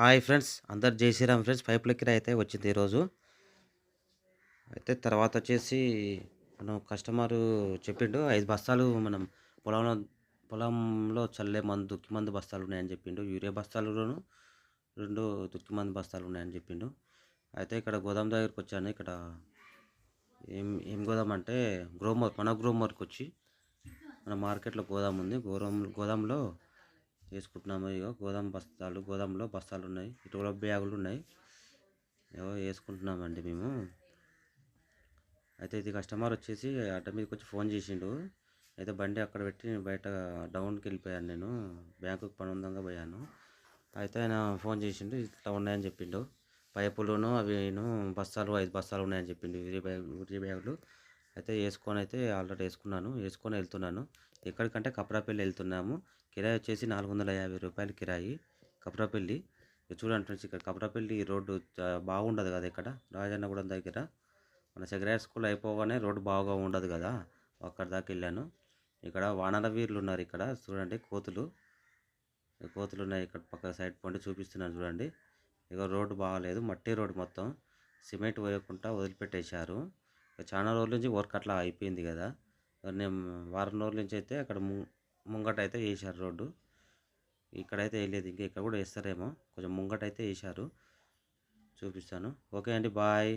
Hi friends అందరు జై Sriram friends pipe లెక్కర అయితే వచ్చింది ఈరోజు. అయితే తర్వాత వచ్చేసి మనం కస్టమర్ చెప్పిండు ఐదు బస్తాలు మనం పొలంలో పొలంలో చల్లే మందు దుక్కి మందు బస్తాలు ఉన్నాయని చెప్పిండు యూరియా బస్తాలును రెండు దుక్కి మందు బస్తాలు ఉన్నాయని చెప్పిండు. అయితే ఇక్కడ గోదాం దగ్గరికి వచ్చాను ఇక్కడ ఏం ఏం గోదాం అంటే గ్రోమర్ మన గ్రోమర్కి వచ్చి మన మార్కెట్లో గోదాం ఉంది. గోదాం గోదాంలో వేసుకుంటున్నాము. ఇక గోధుమ బస్తాలు గోధుమలో బస్తాలు ఉన్నాయి. ఇటువల బ్యాగులు ఉన్నాయి. ఏవో వేసుకుంటున్నామండి మేము. అయితే ఇది కస్టమర్ వచ్చేసి అడ్డ మీదకి వచ్చి ఫోన్ చేసిండు. అయితే బండి అక్కడ పెట్టి నేను బయట డౌన్కి వెళ్ళిపోయాను నేను. బ్యాంకుకి పని ఉందంగా పోయాను. అయితే ఆయన ఫోన్ చేసిండు ఇట్లా ఉన్నాయని చెప్పిండు. పైపులును అవిను బస్తాలు ఐదు బస్తాలు ఉన్నాయని చెప్పిండు. యూరియా బ్యాగ్ యూరియా బ్యాగులు. అయితే వేసుకొని అయితే ఆల్రెడీ వేసుకున్నాను వేసుకొని వెళ్తున్నాను. ఎక్కడికంటే కప్రాపల్లి వెళ్తున్నాము. కిరాయి వచ్చేసి నాలుగు వందల యాభై రూపాయలు కిరాయి కప్రాపల్లి. చూడండి ఫ్రెండ్స్ ఇక్కడ కప్రాపల్లి రోడ్డు బాగుండదు కదా ఇక్కడ? రాజన్నగూడెం దగ్గర. మన సెగ్రేట్ స్కూల్ అయిపోగానే రోడ్డు బాగా ఉండదు కదా? అక్కడ దాకా వెళ్ళాను. ఇక్కడ వానర వీరులు ఉన్నారు ఇక్కడ చూడండి కోతులు. కోతులు ఉన్నాయి ఇక్కడ పక్క సైడ్ పండి చూపిస్తున్నాను చూడండి. ఇక రోడ్డు బాగాలేదు మట్టి రోడ్డు మొత్తం. సిమెంట్ వేయకుండా వదిలిపెట్టేశారు. చాలా రోజుల నుంచి వర్క్ అట్లా అయిపోయింది కదా. నేను వారం రోజుల నుంచి అయితే అక్కడ ము- ముంగట అయితే వేసారు రోడ్డు. ఇక్కడైతే వేయలేదు ఇంకా ఇక్కడ కూడా వేస్తారేమో. కొంచెం ముంగట అయితే చూపిస్తాను. ఓకే అండి బాయ్.